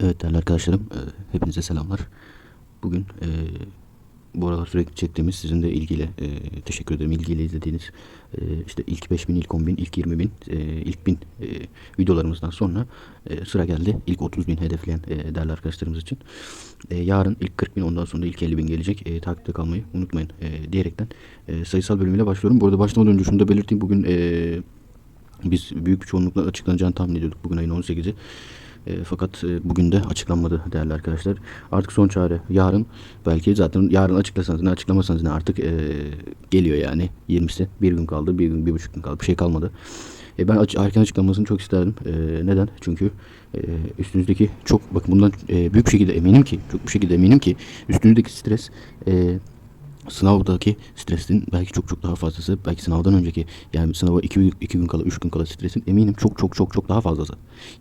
Evet değerli arkadaşlarım, e, hepinize selamlar. Bugün e, bu aralar sürekli çektiğimiz sizin de ilgiyle e, teşekkür ederim ilgiyle izlediğiniz e, işte ilk 5000, ilk 10.000, ilk 20.000, e, ilk 1000 e, videolarımızdan sonra e, sıra geldi ilk 30.000 hedefleyen e, değerli arkadaşlarımız için. E, yarın ilk 40.000 ondan sonra ilk 50.000 gelecek. E, takipte kalmayı unutmayın e, diyerekten e, sayısal bölümüyle başlıyorum. Bu arada başlamadan önce şunu da belirteyim. Bugün e, biz büyük bir çoğunlukla açıklanacağını tahmin ediyorduk bugün ayın 18'i. E, fakat e, bugün de açıklanmadı değerli arkadaşlar. Artık son çare yarın belki zaten yarın açıklasanız ne açıklamasanız ne artık e, geliyor yani 20'si. Bir gün kaldı, bir gün, bir buçuk gün kaldı. Bir şey kalmadı. E, ben aç, erken açıklamasını çok isterdim. E, neden? Çünkü e, üstünüzdeki çok bakın bundan e, büyük şekilde eminim ki çok bir şekilde eminim ki üstünüzdeki stres e, sınavdaki stresin belki çok çok daha fazlası. Belki sınavdan önceki yani sınava 2 iki gün kala 3 gün kala stresin eminim çok çok çok çok daha fazlası.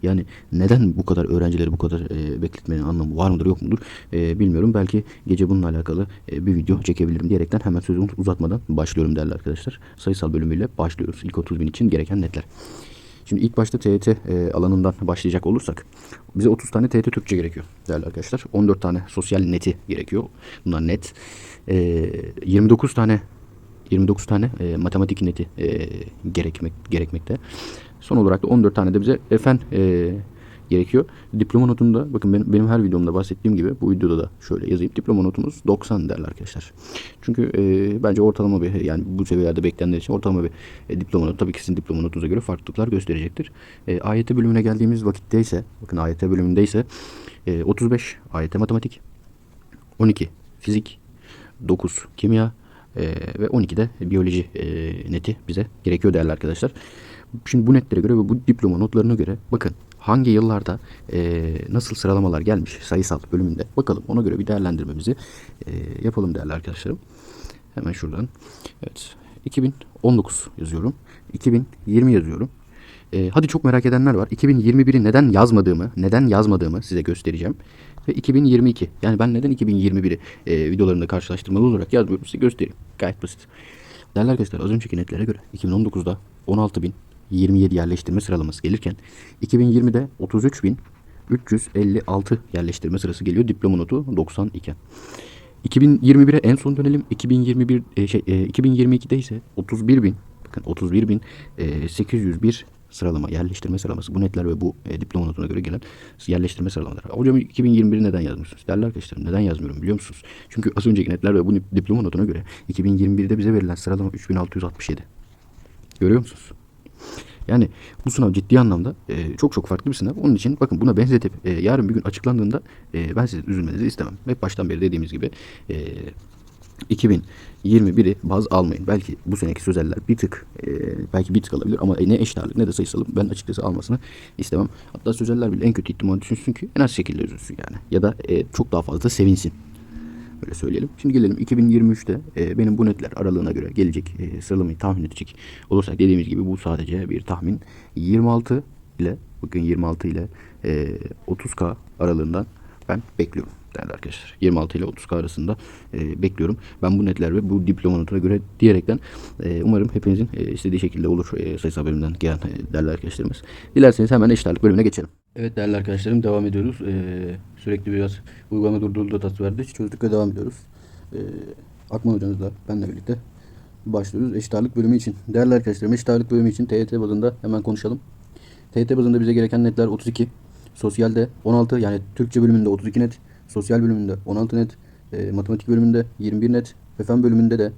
Yani neden bu kadar öğrencileri bu kadar e, bekletmenin anlamı var mıdır yok mudur e, bilmiyorum. Belki gece bununla alakalı e, bir video çekebilirim diyerekten hemen sözümü uzatmadan başlıyorum değerli arkadaşlar. Sayısal bölümüyle başlıyoruz. İlk 30 bin için gereken netler. Şimdi ilk başta TYT e, alanından başlayacak olursak bize 30 tane TYT Türkçe gerekiyor değerli arkadaşlar. 14 tane sosyal neti gerekiyor. Bunlar net. E, 29 tane 29 tane e, matematik neti e, gerekmek gerekmekte. Son olarak da 14 tane de bize fen e, gerekiyor. Diploma notunda bakın benim, benim her videomda bahsettiğim gibi bu videoda da şöyle yazayım. Diploma notumuz 90 derler arkadaşlar. Çünkü e, bence ortalama bir yani bu seviyelerde beklenenler için ortalama bir e, diploma notu tabii ki sizin diploma notunuza göre farklılıklar gösterecektir. E, AYT bölümüne geldiğimiz vakitte ise bakın AYT bölümünde ise e, 35 AYT matematik 12 fizik 9 kimya e, ve 12'de biyoloji e, neti bize gerekiyor değerli arkadaşlar. Şimdi bu netlere göre ve bu diploma notlarına göre bakın hangi yıllarda e, nasıl sıralamalar gelmiş sayısal bölümünde bakalım ona göre bir değerlendirmemizi e, yapalım değerli arkadaşlarım. Hemen şuradan. Evet. 2019 yazıyorum. 2020 yazıyorum. E, hadi çok merak edenler var. 2021'i neden yazmadığımı, neden yazmadığımı size göstereceğim. Ve 2022. Yani ben neden 2021'i e, videolarında karşılaştırmalı olarak yazmıyorum size göstereyim. Gayet basit. Değerli arkadaşlar az önceki netlere göre 2019'da 16.027 yerleştirme sıralaması gelirken 2020'de 33.356 yerleştirme sırası geliyor. Diploma notu 90 iken. 2021'e en son dönelim. 2021 e, şey e, 2022'de ise 31.000 bakın 31.801 sıralama, yerleştirme sıralaması. Bu netler ve bu e, diploma notuna göre gelen yerleştirme sıralamaları. Hocam 2021'i neden yazmıyorsunuz? Değerli arkadaşlarım neden yazmıyorum biliyor musunuz? Çünkü az önceki netler ve bu diploma notuna göre 2021'de bize verilen sıralama 3667. Görüyor musunuz? Yani bu sınav ciddi anlamda e, çok çok farklı bir sınav. Onun için bakın buna benzetip e, yarın bir gün açıklandığında e, ben sizin üzülmenizi istemem. Hep baştan beri dediğimiz gibi e, 2021'i baz almayın. Belki bu seneki sözeller bir tık e, belki bir tık alabilir ama ne eşit ne de sayısalım ben açıkçası almasını istemem. Hatta sözeller bile en kötü ihtimal düşünsün ki en az şekilde üzülsün yani. Ya da e, çok daha fazla sevinsin. Öyle söyleyelim. Şimdi gelelim 2023'te e, benim bu netler aralığına göre gelecek e, sıralamayı tahmin edecek olursak dediğimiz gibi bu sadece bir tahmin. 26 ile bakın 26 ile e, 30K aralığından ben bekliyorum değerli arkadaşlar. 26 ile 30K arasında e, bekliyorum. Ben bu netler ve bu diploma notuna göre diyerekten e, umarım hepinizin e, istediği şekilde olur e, sayısal bölümünden gelen e, değerli arkadaşlarımız. Dilerseniz hemen eşit bölümüne geçelim. Evet değerli arkadaşlarım devam ediyoruz. Ee, sürekli biraz uygulama durduruldu tatlı verdi. Çözdük ve devam ediyoruz. Ee, Akman hocamızla benle birlikte başlıyoruz eşit ağırlık bölümü için. Değerli arkadaşlarım eşit ağırlık bölümü için TYT bazında hemen konuşalım. TYT bazında bize gereken netler 32. Sosyalde 16 yani Türkçe bölümünde 32 net. Sosyal bölümünde 16 net. e, matematik bölümünde 21 net. Ve fen bölümünde de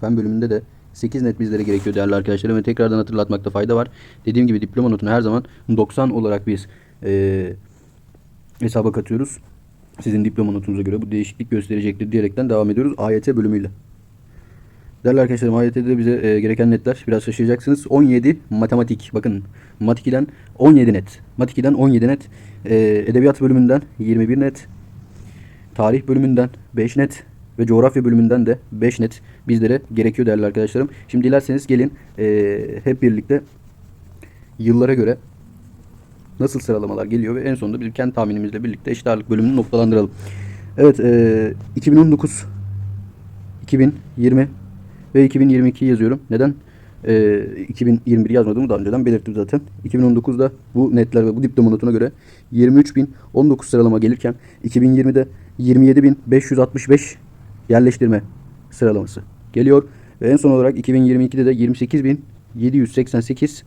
fen bölümünde de 8 net bizlere gerekiyor değerli arkadaşlarım ve tekrardan hatırlatmakta fayda var. Dediğim gibi diploma notunu her zaman 90 olarak biz e, hesaba katıyoruz. Sizin diploma notunuza göre bu değişiklik gösterecektir diyerekten devam ediyoruz AYT bölümüyle. Değerli arkadaşlarım AYT'de bize e, gereken netler biraz şaşıracaksınız. 17 matematik. Bakın Mat 2'den 17 net. Mat 2'den 17 net. E, edebiyat bölümünden 21 net. Tarih bölümünden 5 net. Ve coğrafya bölümünden de 5 net bizlere gerekiyor değerli arkadaşlarım. Şimdi dilerseniz gelin e, hep birlikte yıllara göre nasıl sıralamalar geliyor ve en sonunda bizim kendi tahminimizle birlikte eşit ağırlık bölümünü noktalandıralım. Evet, e, 2019, 2020 ve 2022 yazıyorum. Neden? e, 2021 yazmadığımı daha önceden belirttim zaten. 2019'da bu netler ve bu diploma notuna göre 23.019 sıralama gelirken 2020'de 27.565 yerleştirme sıralaması geliyor. Ve en son olarak 2022'de de 28.788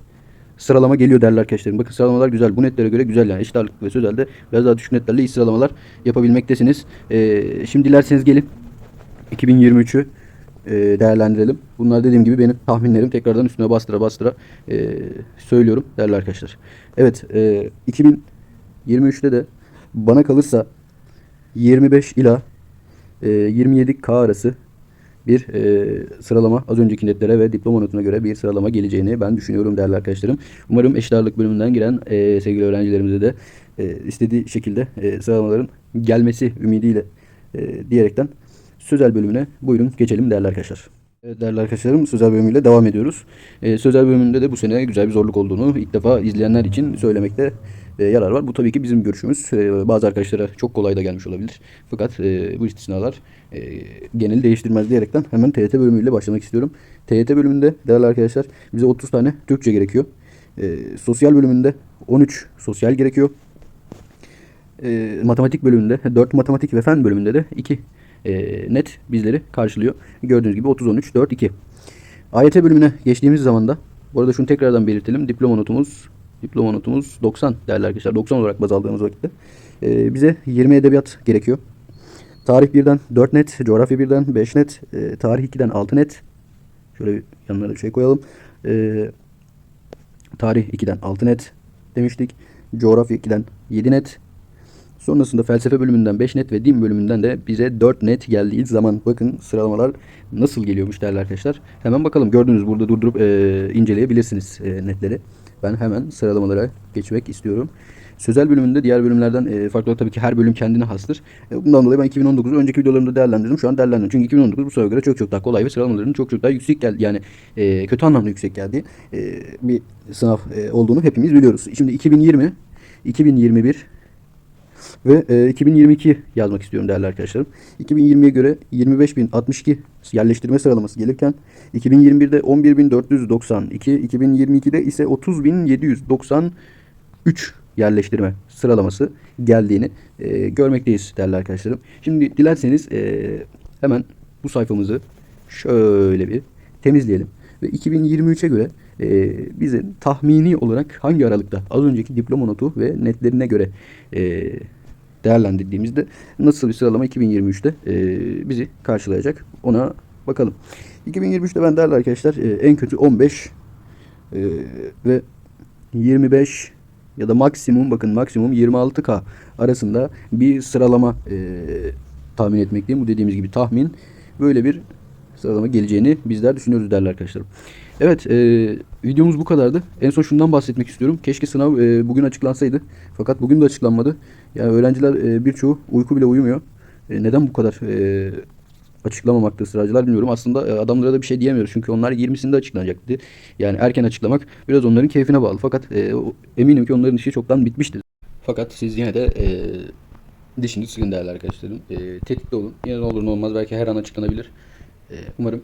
sıralama geliyor değerli arkadaşlarım. Bakın sıralamalar güzel. Bu netlere göre güzel yani. Eşit ağırlıklı ve sözelde biraz daha düşük netlerle iyi sıralamalar yapabilmektesiniz. Ee, şimdi dilerseniz gelin 2023'ü e, değerlendirelim. Bunlar dediğim gibi benim tahminlerim. Tekrardan üstüne bastıra bastıra e, söylüyorum değerli arkadaşlar. Evet e, 2023'te de bana kalırsa 25 ila e, 27K arası bir e, sıralama az önceki netlere ve diploma notuna göre bir sıralama geleceğini ben düşünüyorum değerli arkadaşlarım. Umarım eşit ağırlık bölümünden giren e, sevgili öğrencilerimize de e, istediği şekilde e, sıralamaların gelmesi ümidiyle e, diyerekten sözel bölümüne buyurun geçelim değerli arkadaşlar. Evet değerli arkadaşlarım sözel bölümüyle devam ediyoruz. E, sözel bölümünde de bu sene güzel bir zorluk olduğunu ilk defa izleyenler için söylemekte e, yarar var. Bu tabii ki bizim görüşümüz. E, bazı arkadaşlara çok kolay da gelmiş olabilir. Fakat e, bu istisnalar e, geneli değiştirmez diyerekten hemen TYT bölümüyle başlamak istiyorum. TYT bölümünde değerli arkadaşlar bize 30 tane Türkçe gerekiyor. E, sosyal bölümünde 13 sosyal gerekiyor. E, matematik bölümünde 4 matematik ve fen bölümünde de 2 e, net bizleri karşılıyor. Gördüğünüz gibi 30 13 4 2. AYT bölümüne geçtiğimiz zaman da bu arada şunu tekrardan belirtelim. Diploma notumuz diploma notumuz 90 değerli arkadaşlar. 90 olarak baz aldığımız vakitte. E, bize 20 edebiyat gerekiyor. Tarih 1'den 4 net, coğrafya 1'den 5 net, e, tarih 2'den 6 net. Şöyle bir yanına da bir şey koyalım. E, tarih 2'den 6 net demiştik. Coğrafya 2'den 7 net. Sonrasında felsefe bölümünden 5 net ve din bölümünden de bize 4 net geldiği zaman bakın sıralamalar nasıl geliyormuş değerli arkadaşlar. Hemen bakalım gördüğünüz burada durdurup e, inceleyebilirsiniz e, netleri. Ben hemen sıralamalara geçmek istiyorum. Sözel bölümünde diğer bölümlerden e, farklı olarak tabii ki her bölüm kendine hastır. E, bundan dolayı ben 2019'u önceki videolarımda değerlendirdim. Şu an değerlendirdim. Çünkü 2019 bu sıraya göre çok çok daha kolay ve sıralamalarının çok çok daha yüksek geldi. Yani e, kötü anlamda yüksek geldiği e, bir sınav e, olduğunu hepimiz biliyoruz. Şimdi 2020, 2021 ve e, 2022 yazmak istiyorum değerli arkadaşlarım. 2020'ye göre 25.062 yerleştirme sıralaması gelirken 2021'de 11.492, 2022'de ise 30.793 yerleştirme sıralaması geldiğini e, görmekteyiz değerli arkadaşlarım. Şimdi dilerseniz e, hemen bu sayfamızı şöyle bir temizleyelim. Ve 2023'e göre e, bize tahmini olarak hangi aralıkta az önceki diploma notu ve netlerine göre e, değerlendirdiğimizde nasıl bir sıralama 2023'te e, bizi karşılayacak ona bakalım. 2023'te ben değerli arkadaşlar e, en kötü 15 e, ve 25 ya da maksimum bakın maksimum 26K arasında bir sıralama e, tahmin etmekteyim. Bu dediğimiz gibi tahmin böyle bir sıralama geleceğini bizler düşünüyoruz değerli arkadaşlarım. Evet e, videomuz bu kadardı. En son şundan bahsetmek istiyorum. Keşke sınav e, bugün açıklansaydı. Fakat bugün de açıklanmadı. Yani öğrenciler e, birçoğu uyku bile uyumuyor. E, neden bu kadar e, açıklamamakta ısrarcılar bilmiyorum. Aslında e, adamlara da bir şey diyemiyoruz. Çünkü onlar 20'sinde açıklanacaktı. Yani erken açıklamak biraz onların keyfine bağlı. Fakat e, eminim ki onların işi çoktan bitmişti. Fakat siz yine de e, dişinizi sıkın değerli arkadaşlarım. E, tetikte olun. Yine ne olur ne olmaz belki her an açıklanabilir. E, umarım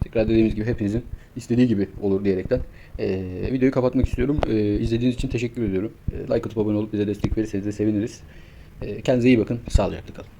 tekrar dediğimiz gibi hepinizin istediği gibi olur diyerekten e, videoyu kapatmak istiyorum. E, izlediğiniz için teşekkür ediyorum. E, like atıp abone olup bize destek verirseniz de seviniriz. E, kendinize iyi bakın. Sağlıcakla kalın.